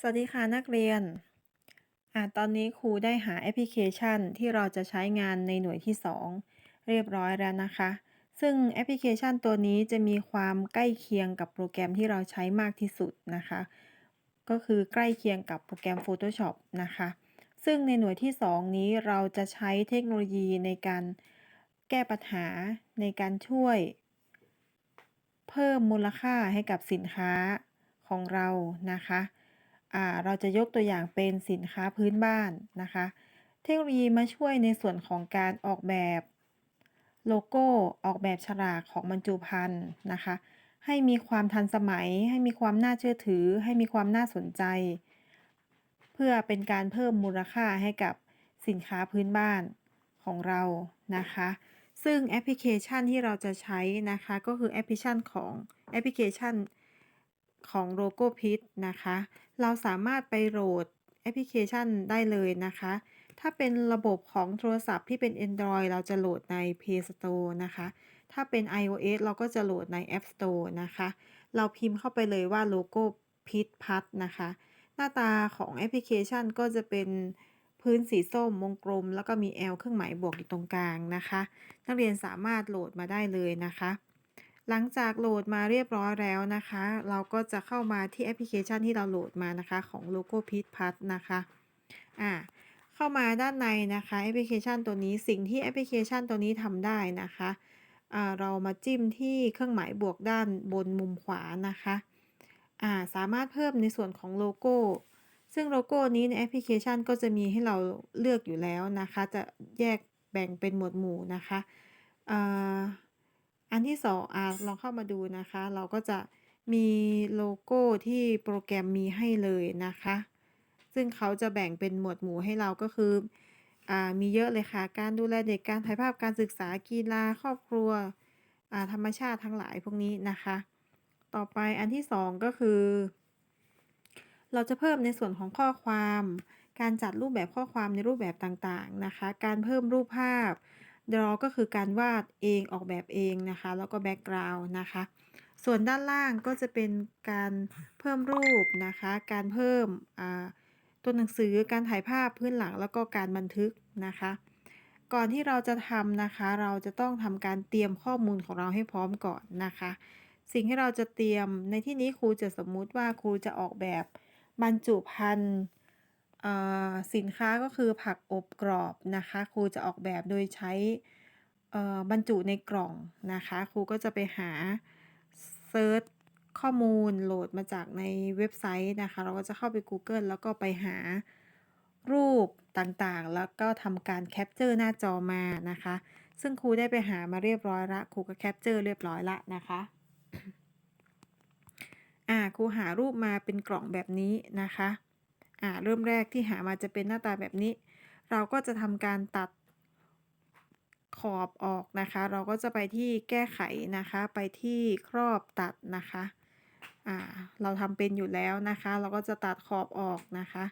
สวัสดีค่ะนักเรียนอ่าตอนนี้ครูได้หาแอปพลิเคชันที่เราจะใช้งานในหน่วยที่ 2 เรียบร้อยแล้วนะคะ ซึ่งแอปพลิเคชันตัวนี้จะมีความใกล้เคียงกับโปรแกรมที่เราใช้มากที่สุดนะคะ ก็คือใกล้เคียงกับโปรแกรม Photoshop นะคะ ซึ่งในหน่วยที่ 2 นี้เราจะใช้เทคโนโลยีในการแก้ปัญหาในการช่วย เพิ่มมูลค่าให้กับสินค้าของเรานะคะ เราจะยกตัวอย่างเป็นสินค้าพื้นบ้านนะคะ เทคโนโลยีมาช่วยในส่วนของการออกแบบโลโก้ออกแบบฉลากของบรรจุภัณฑ์นะคะ ให้มีความทันสมัย ให้มีความน่าเชื่อถือ ให้มีความน่าสนใจ เพื่อเป็นการเพิ่มมูลค่าให้กับสินค้าพื้นบ้านของเรานะคะ ซึ่งแอปพลิเคชันที่เราจะใช้นะคะ ก็คือแอปพลิเคชันของแอปพลิเคชันของโลโก้พิษนะคะ เราสามารถไปโหลดแอปพลิเคชันได้เลยนะคะ ถ้าเป็นระบบของโทรศัพท์ที่เป็น Android เราจะโหลดใน Play Store นะคะ ถ้าเป็น iOS เราก็จะโหลดใน App Store นะคะ เราพิมพ์เข้าไปเลยว่าโลโก้พิษพัดนะคะ หน้าตาของแอปพลิเคชันก็จะเป็นพื้นสีส้มวงกลม แล้วก็มี L เครื่องหมายบวกอยู่ตรงกลางนะคะ นักเรียนสามารถโหลดมาได้เลยนะคะ หลังจากโหลดมาเรียบร้อยแล้วนะคะ เราก็จะเข้ามาที่แอปพลิเคชันที่เราโหลดมานะคะ ของโลโก้พิษพัดนะคะอ่าเข้ามาด้านในนะคะแอปพลิเคชันตัวนี้สิ่งที่แอปพลิเคชันตัวนี้ทำได้นะคะอ่าเรามาจิ้มที่เครื่องหมายบวกด้านบนมุมขวานะคะอ่าสามารถเพิ่มในส่วนของโลโก้ ซึ่งโลโก้นี้ในแอปพลิเคชันก็จะมีให้เราเลือกอยู่แล้วนะคะ จะแยกแบ่งเป็นหมวดหมู่นะคะ อันที่สองอ่าลองเข้ามาดูนะคะ เราก็จะมีโลโก้ที่โปรแกรมมีให้เลยนะคะ ซึ่งเขาจะแบ่งเป็นหมวดหมู่ให้เราก็คืออมีเยอะเลยค่ะ การดูแลเด็ก การถ่ายภาพ การศึกษา กีฬา ครอบครัว ธรรมชาติทั้งหลายพวกนี้นะคะ ต่อไปอันที่สองก็คือ เราจะเพิ่มในส่วนของข้อความ การจัดรูปแบบข้อความในรูปแบบต่างๆนะคะ การเพิ่มรูปภาพ draw ก็คือการวาดเองออกแบบเองนะคะ แล้วก็ background นะคะ ส่วนด้านล่างก็จะเป็นการเพิ่มรูปนะคะ การเพิ่มอ่าตัวหนังสือการถ่ายภาพพื้นหลังแล้วก็การบันทึกนะคะ ก่อนที่เราจะทำนะคะ เราจะต้องทำการเตรียมข้อมูลของเราให้พร้อมก่อนนะคะ สิ่งที่เราจะเตรียมในที่นี้ครูจะสมมุติว่าครูจะออกแบบบรรจุภัณฑ์ สินค้าก็คือผักอบกรอบนะคะ ครูจะออกแบบโดยใช้บรรจุในกล่องนะคะ ครูก็จะไปหาเซิร์ชข้อมูลโหลดมาจากในเว็บไซต์นะคะ เราก็จะเข้าไป Google แล้วก็ไปหารูปต่างๆ แล้วก็ทำการแคปเจอร์หน้าจอมานะคะ ซึ่งครูได้ไปหามาเรียบร้อยละครูก็แคปเจอร์เรียบร้อยละนะคะอ่าครูหารูปมาเป็นกล่องแบบนี้นะคะ อ่าเริ่มแรกที่หามาจะเป็นหน้าตาแบบนี้ เราก็จะทำการตัดขอบออกนะคะ เราก็จะไปที่แก้ไขนะคะ ไปที่ครอบตัดนะคะอ่าเราทำเป็นอยู่แล้วนะคะ เราก็จะตัดขอบออกนะคะ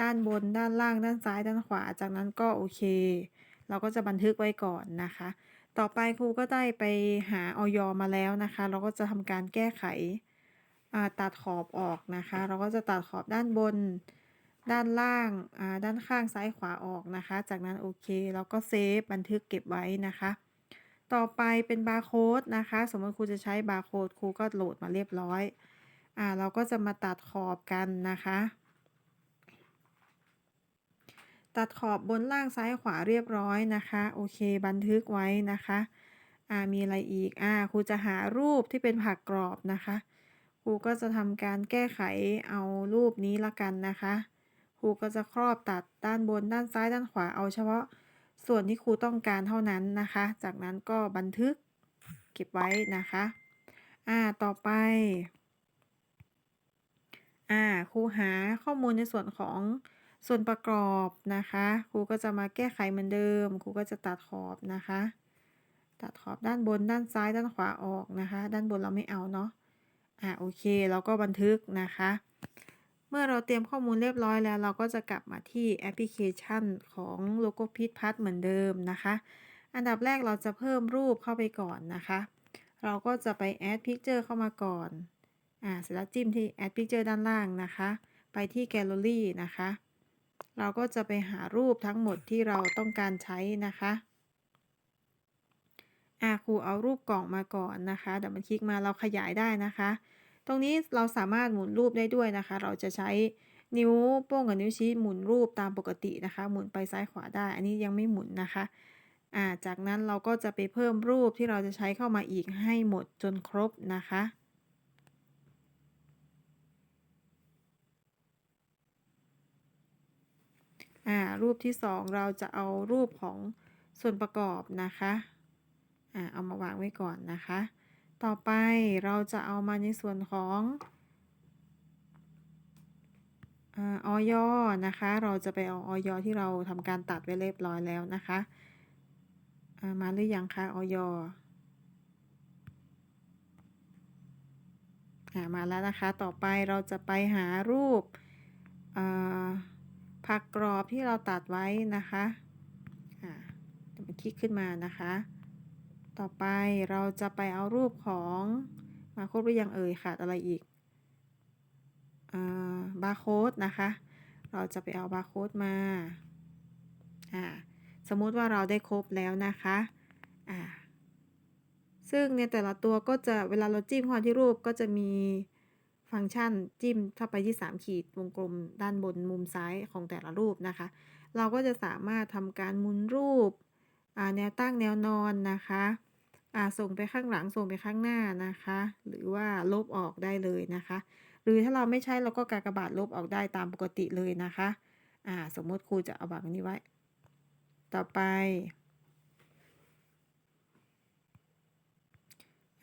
ด้านบนด้านล่างด้านซ้ายด้านขวา จากนั้นก็โอเค เราก็จะบันทึกไว้ก่อนนะคะ ต่อไปครูก็ได้ไปหาออยมาแล้วนะคะ เราก็จะทำการแก้ไข ตัดขอบออกนะคะ เราก็จะตัดขอบด้านบน ด้านล่างด้านข้างซ้ายขวาออกนะคะ จากนั้นโอเคเราก็เซฟบันทึกเก็บไว้นะคะ ต่อไปเป็นบาร์โค้ดนะคะ สมมติครูจะใช้บาร์โค้ดครูก็โหลดมาเรียบร้อยอ่าเราก็จะมาตัดขอบกันนะคะ ตัดขอบบนล่างซ้ายขวาเรียบร้อยนะคะ โอเค บันทึกไว้นะคะอ่ามีอะไรอีกอ่าครูจะหารูปที่เป็นผักกรอบนะคะ ครูก็จะทำการแก้ไขเอารูปนี้ละกันนะคะครูก็จะครอบตัดด้านบนด้านซ้ายด้านขวาเอาเฉพาะส่วนที่ครูต้องการเท่านั้นนะคะ จากนั้นก็บันทึกเก็บไว้นะคะ อ่า ต่อไป อ่า ครูหาข้อมูลในส่วนของส่วนประกอบนะคะ ครูก็จะมาแก้ไขเหมือนเดิม ครูก็จะตัดขอบนะคะ ตัดขอบด้านบนด้านซ้ายด้านขวาออกนะคะ ด้านบนเราไม่เอาเนาะ อ่าโอเคเราก็บันทึกนะคะ เมื่อเราเตรียมข้อมูลเรียบร้อยแล้ว เราก็จะกลับมาที่แอปพลิเคชันของโลโก้พิษพัดเหมือนเดิมนะคะ อันดับแรกเราจะเพิ่มรูปเข้าไปก่อนนะคะ เราก็จะไป add picture เข้ามาก่อนอ่าเสร็จแล้วจิ้มที่ add picture ด้านล่างนะคะ ไปที่แกลเลอรี่นะคะ เราก็จะไปหารูปทั้งหมดที่เราต้องการใช้นะคะอ่าครูเอารูปกล่องมาก่อนนะคะ เดี๋ยวมันคลิกมาเราขยายได้นะคะ ตรงนี้เราสามารถหมุนรูปได้ด้วยนะคะ เราจะใช้นิ้วโป้งกับนิ้วชี้หมุนรูปตามปกตินะคะ หมุนไปซ้ายขวาได้ อันนี้ยังไม่หมุนนะคะอ่าจากนั้นเราก็จะไปเพิ่มรูปที่เราจะใช้เข้ามาอีกให้หมดจนครบนะคะอ่ารูปที่สองเราจะเอารูปของส่วนประกอบนะคะอ่าเอามาวางไว้ก่อนนะคะ ต่อไปเราจะเอามาในส่วนของออยนะคะ เราจะไปเอาออยที่เราทำการตัดไว้เรียบร้อยแล้วนะคะมาหรือยังคะออยมาแล้วนะคะ ต่อไปเราจะไปหารูปผักกรอบที่เราตัดไว้นะคะจะไปคลิกขึ้นมานะคะ ต่อไปเราจะไปเอารูปของมาครบหรือยังเอ่ยขาดอะไรอีกบาร์โค้ดนะคะ เราจะไปเอาบาร์โค้ดมาอ่าสมมุติว่าเราได้ครบแล้วนะคะอ่าซึ่งในแต่ละตัวก็จะเวลาเราจิ้มเข้าที่รูปก็จะมีฟังก์ชันจิ้มเข้าไปที่ 3 ขีดวงกลมด้านบนมุมซ้ายของแต่ละรูปนะคะ เราก็จะสามารถทำการหมุนรูปแนวตั้งแนวนอนนะคะ ส่งไปข้างหลังส่งไปข้างหน้านะคะ หรือว่าลบออกได้เลยนะคะ หรือถ้าเราไม่ใช้เราก็กากบาทลบออกได้ตามปกติเลยนะคะอ่าสมมติครูจะเอาแบบนี้ไว้ ต่อไป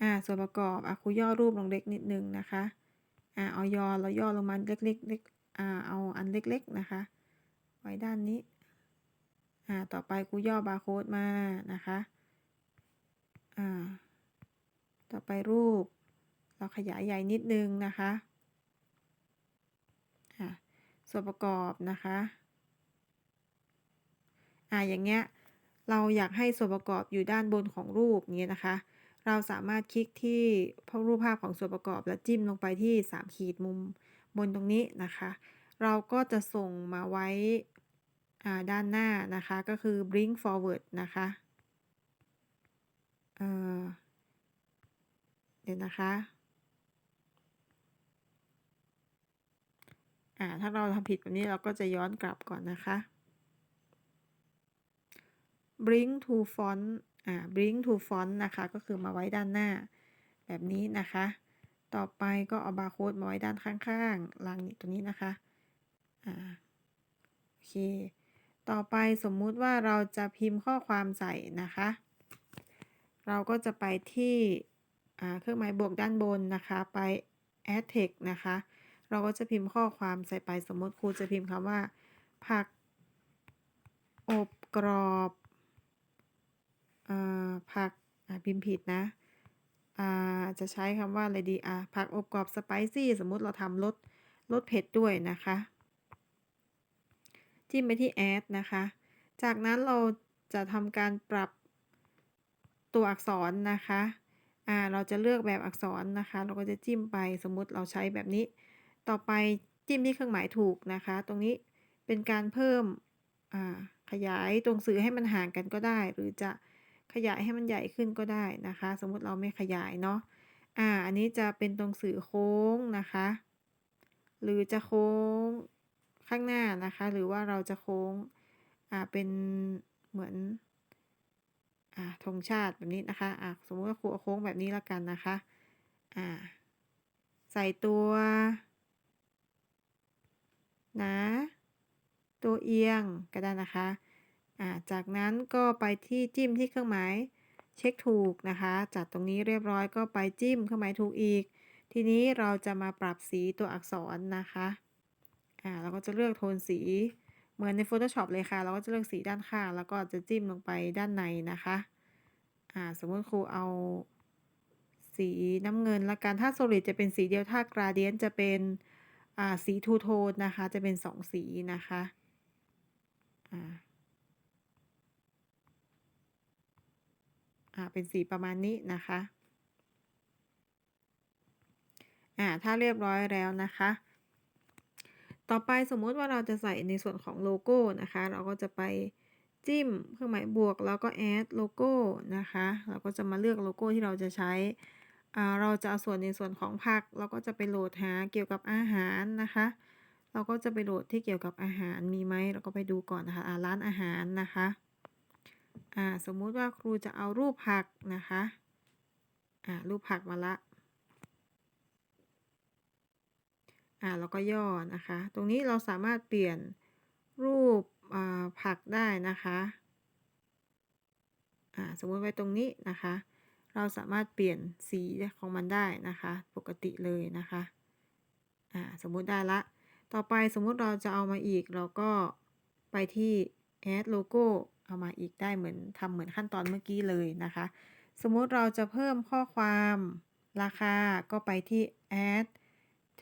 อ่าส่วนประกอบอะครูย่อรูปลงเล็กนิดนึงนะคะอ่าเอายอเราย่อลงมาเล็กๆเล็กอ่าเอาอันเล็กๆนะคะ ไว้ด้านนี้อ่าต่อไปครูย่อบาร์โค้ดมานะคะ อ่า ต่อไปรูป เราขยายใหญ่นิดนึงนะคะอ่าส่วนประกอบนะคะอ่าอย่างเงี้ย เราอยากให้ส่วนประกอบอยู่ด้านบนของรูปนี้นะคะ เราสามารถคลิกที่รูปภาพของส่วนประกอบแล้วจิ้มลงไปที่ 3 ขีดมุมบนตรงนี้นะคะ เราก็จะส่งมาไว้ด้านหน้านะคะ ก็คือ bring forward นะคะ เเดี๋ยวนะคะถ้าเราทำผิดแบบนี้เราก็จะย้อนกลับก่อนนะคะ bring to font อ่า bring to font นะคะก็คือมาไว้ด้านหน้า แบบนี้นะคะ ต่อไปก็เอาบาร์โค้ดมาไว้ด้านข้างๆลังนี้ตรงนี้นะคะอ่าโอเค ต่อไปสมมุติว่าเราจะพิมพ์ข้อความใส่นะคะ เราก็จะไปที่เครื่องหมายบวกด้านบนนะคะ ไป add text นะคะ เราก็จะพิมพ์ข้อความใส่ไปสมมติครูจะพิมพ์คำว่า ผัก อบกรอบอผักพิมพ์ผิดนะจะใช้คำว่าอะไรดีอะผักอบกรอบสไปซี่สมมติเราทำรสรสเผ็ดด้วยนะคะ จิ้มไปที่แอดนะคะ จากนั้นเราจะทำการปรับ ตัวอักษรนะคะ อ่า เราจะเลือกแบบอักษรนะคะ เราก็จะจิ้มไป สมมุติเราใช้แบบนี้ ต่อไปจิ้มที่เครื่องหมายถูกนะคะ ตรงนี้เป็นการเพิ่ม อ่า ขยายตรงสื่อให้มันห่างกันก็ได้ หรือจะขยายให้มันใหญ่ขึ้นก็ได้นะคะ สมมุติเราไม่ขยายเนาะ อ่า อันนี้จะเป็นตรงสื่อโค้งนะคะ หรือจะโค้งข้างหน้านะคะ หรือว่าเราจะโค้ง อ่า เป็นเหมือน อ่าธงชาติแบบนี้นะคะอ่าสมมติว่าครูโค้งแบบนี้แล้วกันนะคะอ่าใส่ตัวนะตัวเอียงก็ได้นะคะจากนั้นก็ไปที่จิ้มที่เครื่องหมายเช็คถูกนะคะ จัดตรงนี้เรียบร้อยก็ไปจิ้มเครื่องหมายถูกอีก ทีนี้เราจะมาปรับสีตัวอักษรนะคะอ่าเราก็จะเลือกโทนสี เหมือนใน Photoshop เลยค่ะ เราก็จะเลือกสีด้านข้าง แล้วก็จะจิ้มลงไปด้านในนะคะ อ่า สมมติครูเอาสีน้ำเงินละกัน ถ้า solid จะเป็นสีเดียว ถ้า gradient จะเป็น อ่า สีทูโทนนะคะ จะเป็นสองสีนะคะอ่า เป็นสีประมาณนี้นะคะ อ่า ถ้าเรียบร้อยแล้วนะคะ ต่อไปสมมุติว่าเราจะใส่ในส่วนของโลโก้นะคะ เราก็จะไปจิ้มเครื่องหมายบวกแล้วก็ add โลโก้นะคะ เราก็จะมาเลือกโลโก้ที่เราจะใช้ เราจะเอาส่วนในส่วนของผัก เราก็จะไปโหลดหาเกี่ยวกับอาหารนะคะ เราก็จะไปโหลดที่เกี่ยวกับอาหารมีไหมเราก็ไปดูก่อนนะคะอ่าร้านอาหารนะคะสมมุติว่าครูจะเอารูปผักนะคะรูปผักมาละ อ่าแล้วก็ย่อนะคะ ตรงนี้เราสามารถเปลี่ยนรูปผักได้นะคะอ่าสมมติไว้ตรงนี้นะคะ เราสามารถเปลี่ยนสีของมันได้นะคะ ปกติเลยนะคะอ่าสมมุติได้ละ ต่อไปสมมุติเราจะเอามาอีกเราก็ไปที่ add logo เอามาอีกได้เหมือนทำเหมือนขั้นตอนเมื่อกี้เลยนะคะ สมมุติเราจะเพิ่มข้อความราคาก็ไปที่ add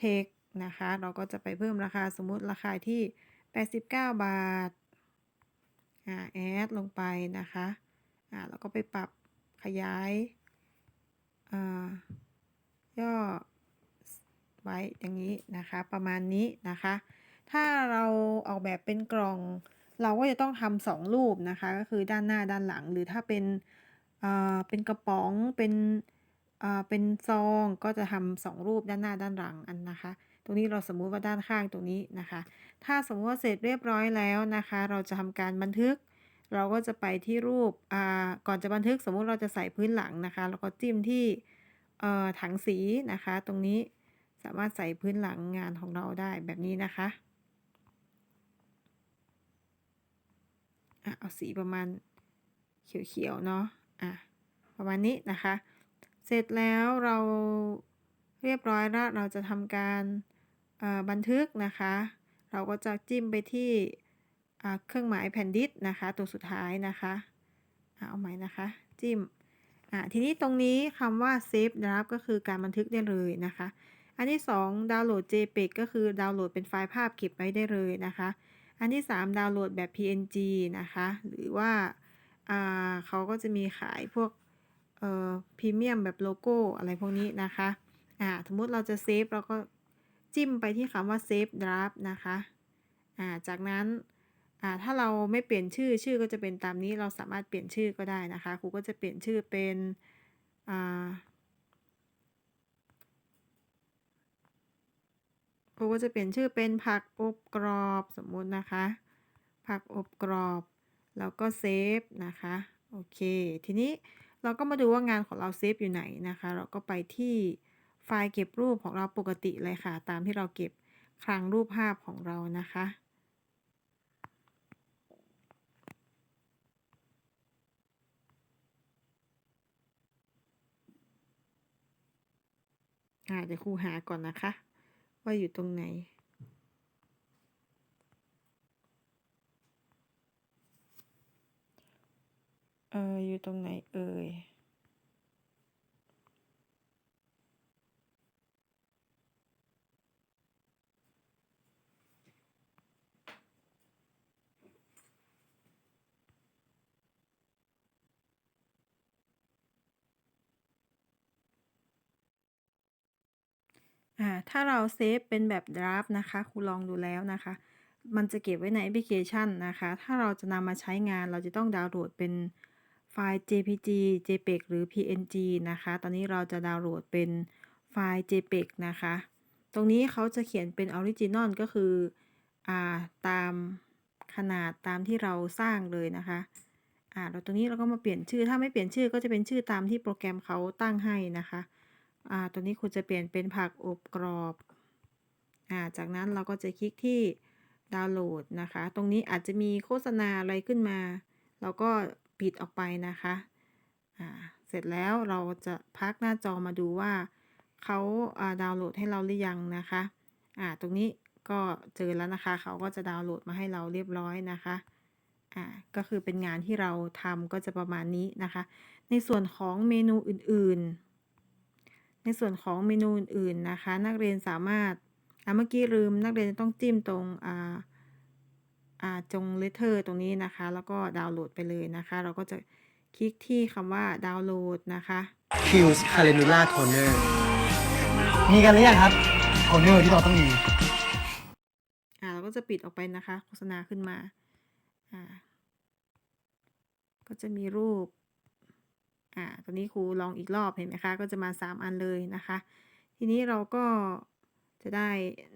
text นะคะ เราก็จะไปเพิ่มราคาสมมุติราคาที่ 89 บาทอ่า add ลงไปนะคะอ่าแล้วก็ไปปรับขยายอ่าย่อไว้อย่างนี้นะคะประมาณนี้นะคะ ถ้าเราออกแบบเป็นกล่อง เราก็จะต้องทำสองรูปนะคะ ก็คือด้านหน้าด้านหลัง หรือถ้าเป็นอ่าเป็นกระป๋องเป็นอ่าเป็นซองก็จะทำสองรูปด้านหน้าด้านหลังอันนะคะ ตรงนี้เราสมมุติว่าด้านข้างตรงนี้นะคะ ถ้าสมมติว่าเสร็จเรียบร้อยแล้วนะคะ เราจะทำการบันทึก เราก็จะไปที่รูปอ่าก่อนจะบันทึกสมมุติเราจะใส่พื้นหลังนะคะ แล้วก็จิ้มที่เอ่อถังสีนะคะ ตรงนี้สามารถใส่พื้นหลังงานของเราได้แบบนี้นะคะเอาสีประมาณเขียวๆเนาะอะประมาณนี้นะคะ เสร็จแล้วเราเรียบร้อยแล้วเราจะทำการ บันทึกนะคะ เราก็จะจิ้มไปที่เครื่องหมายแผ่นดิสนะคะ ตัวสุดท้ายนะคะเอาใหม่นะคะ จิ้มทีนี้ตรงนี้คำว่า save draft ก็คือการบันทึกได้เลยนะคะ อันที่ 2 ดาวน์โหลด JPEG ก็คือดาวน์โหลดเป็นไฟล์ภาพเก็บไว้ได้เลยนะคะ อันที่ 3 ดาวน์โหลดแบบ PNG นะคะ หรือว่าเขาก็จะมีขายพวกพรีเมียมแบบโลโก้อะไรพวกนี้นะคะอ่าสมมุติเราจะเซฟเราก็ จิ้มไปที่คำว่า save draft นะคะอ่าจากนั้นอ่าถ้าเราไม่เปลี่ยนชื่อชื่อก็จะเป็นตามนี้เราสามารถเปลี่ยนชื่อก็ได้นะคะครูก็จะเปลี่ยนชื่อเป็นอ่าครูก็จะเปลี่ยนชื่อเป็นผักอบกรอบสมมุตินะคะ ผักอบกรอบ แล้วก็เซฟนะคะโอเค ทีนี้เราก็มาดูว่างานของเราเซฟอยู่ไหนนะคะ เราก็ไปที่ ไฟล์เก็บรูปของเราปกติเลยค่ะ ตามที่เราเก็บคลังรูปภาพของเรานะคะ อาเดี๋ยวครูหาก่อนนะคะ ว่าอยู่ตรงไหนเอออยู่ตรงไหนเอ่ย อ่าถ้าเราเซฟเป็นแบบดราฟนะคะครูลองดูแล้วนะคะ มันจะเก็บไว้ในแอปพลิเคชันนะคะ ถ้าเราจะนำมาใช้งานเราจะต้องดาวน์โหลดเป็นไฟล์ JPG JPEG หรือ PNG นะคะ ตอนนี้เราจะดาวน์โหลดเป็นไฟล์ JPEG นะคะ ตรงนี้เขาจะเขียนเป็นออริจินอลก็คืออ่าตามขนาดตามที่เราสร้างเลยนะคะอ่าเราตรงนี้เราก็มาเปลี่ยนชื่อ ถ้าไม่เปลี่ยนชื่อก็จะเป็นชื่อตามที่โปรแกรมเขาตั้งให้นะคะ อ่าตัวนี้คุณจะเปลี่ยนเป็นผักอบกรอบอ่าจากนั้นเราก็จะคลิกที่ดาวน์โหลดนะคะ ตรงนี้อาจจะมีโฆษณาอะไรขึ้นมา เราก็ปิดออกไปนะคะอ่าเสร็จแล้วเราจะพักหน้าจอมาดูว่าเขาอ่าดาวน์โหลดให้เราหรือยังนะคะอ่าตรงนี้ก็เจอแล้วนะคะ เขาก็จะดาวน์โหลดมาให้เราเรียบร้อยนะคะอ่าก็คือเป็นงานที่เราทำก็จะประมาณนี้นะคะ ในส่วนของเมนูอื่นๆ ในส่วนของเมนูอื่นๆนะคะ นักเรียนสามารถอ่าเมื่อกี้ลืมนักเรียนต้องจิ้มตรงอ่าอ่าจงเลเทอร์ตรงนี้นะคะ แล้วก็ดาวน์โหลดไปเลยนะคะ เราก็จะคลิกที่คำว่าดาวน์โหลดนะคะ Q's Calendula Toner มีกันหรือยังครับโทนเนอร์ที่เราต้องมีอก็จะปิดออกไปนะคะ โฆษณาขึ้นมาอ่าก็จะมีรูป อ่าตอนนี้ครูลองอีกรอบเห็นไหมคะ ก็จะมา 3 อันเลยนะคะ ทีนี้เราก็จะได้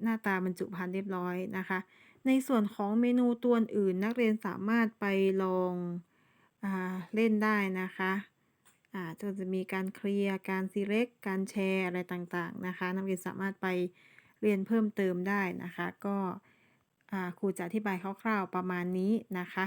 หน้าตาบรรจุภัณฑ์เรียบร้อยนะคะ ในส่วนของเมนูตัวอื่น นักเรียนสามารถไปลองอเล่นได้นะคะอาก็จะมีการเคลียร์ การ select การแชร์อะไรต่างๆนะคะ นักเรียนสามารถไปเรียนเพิ่มเติมได้นะคะ ก็ครูจะอธิบายคร่าวๆประมาณนี้นะคะ